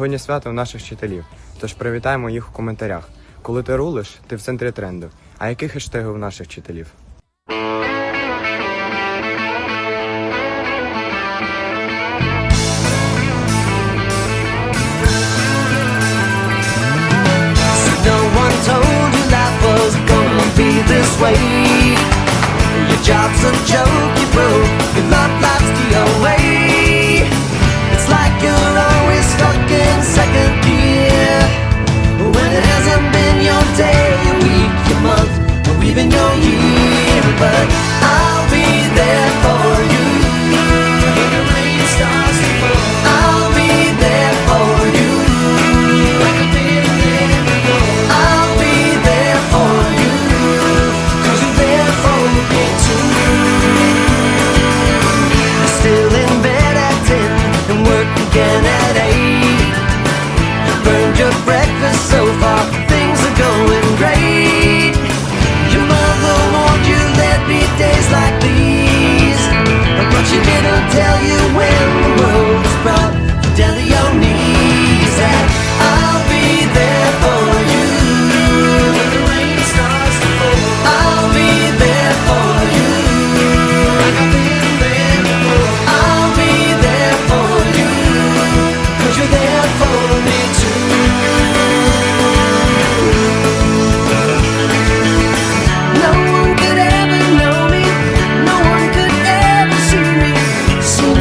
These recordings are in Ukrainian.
Сьогодні свято наших вчителів, тож привітаємо їх у коментарях. Коли ти рулиш, ти в центрі тренду. А які хештеги у наших вчителів? Your job's a joke,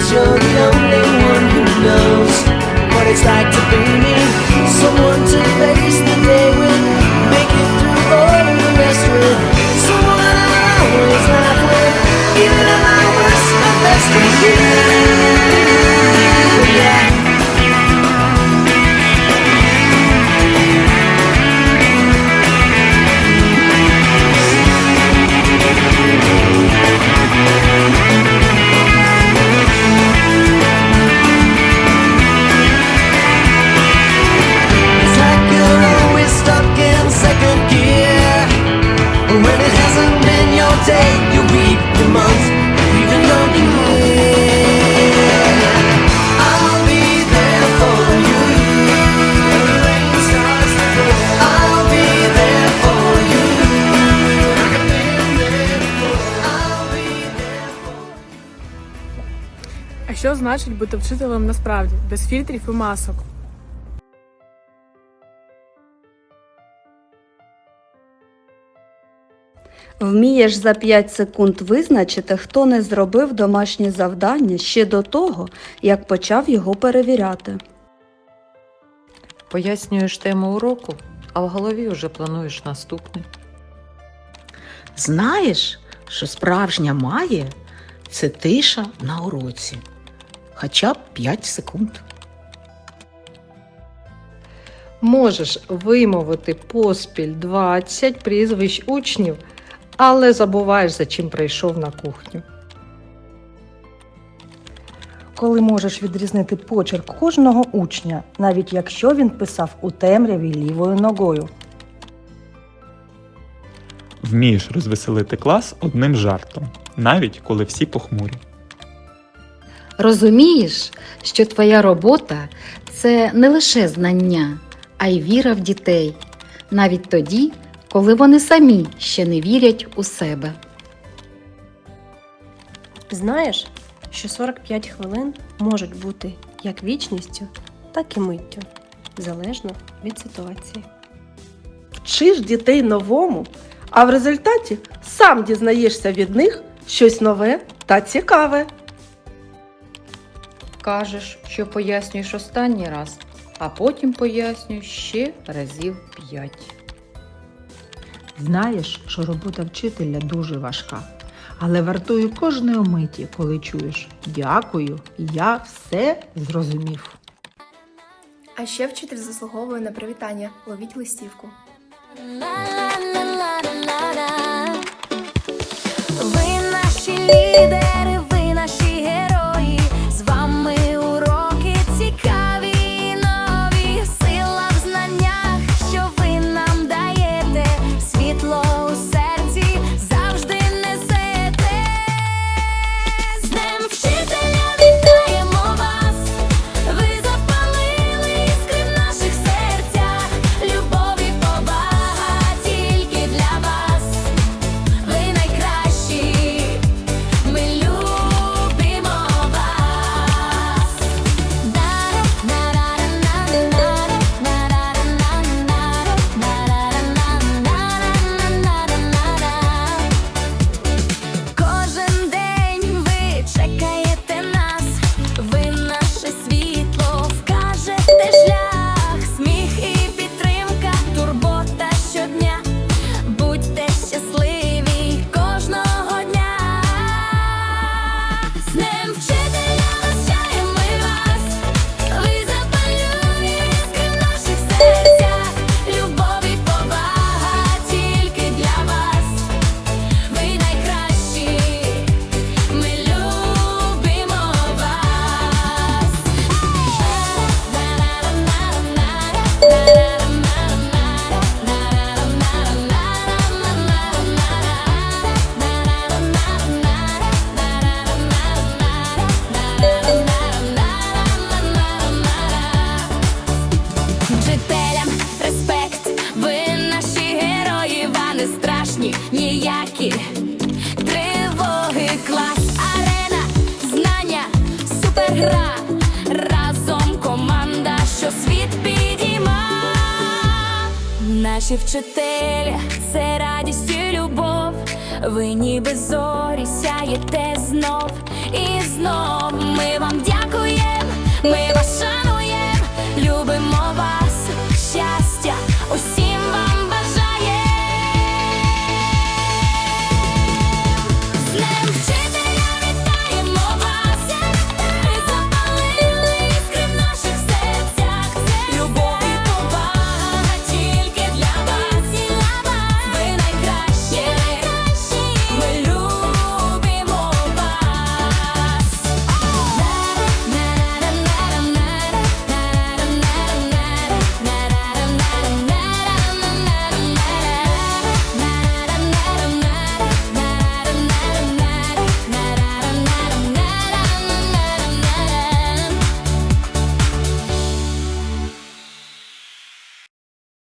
vision. Значить бути вчителем насправді, без фільтрів і масок? Вмієш за 5 секунд визначити, хто не зробив домашнє завдання ще до того, як почав його перевіряти. Пояснюєш тему уроку, а в голові вже плануєш наступний. Знаєш, що справжня магія це тиша на уроці. Хоча б 5 секунд. Можеш вимовити поспіль 20 прізвищ учнів, але забуваєш, за чим прийшов на кухню. коли можеш відрізнити почерк кожного учня, навіть якщо він писав у темряві лівою ногою. Вмієш розвеселити клас одним жартом, навіть коли всі похмурі. Розумієш, що твоя робота це не лише знання, а й віра в дітей, навіть тоді, коли вони самі ще не вірять у себе. Знаєш, що 45 хвилин можуть бути як вічністю, так і миттю, залежно від ситуації. Вчиш дітей новому, а в результаті сам дізнаєшся від них щось нове та цікаве. Кажеш, що пояснюєш останній раз, а потім пояснюєш ще разів п'ять. Знаєш, що робота вчителя дуже важка, але вартує кожної миті, коли чуєш Дякую, я все зрозумів. А ще вчитель заслуговує на привітання. Ловіть листівку. Ви наші лідери. Наші вчителі це радість і любов. Ви ніби зорі сяєте знов і знов. Ми вам дякуємо,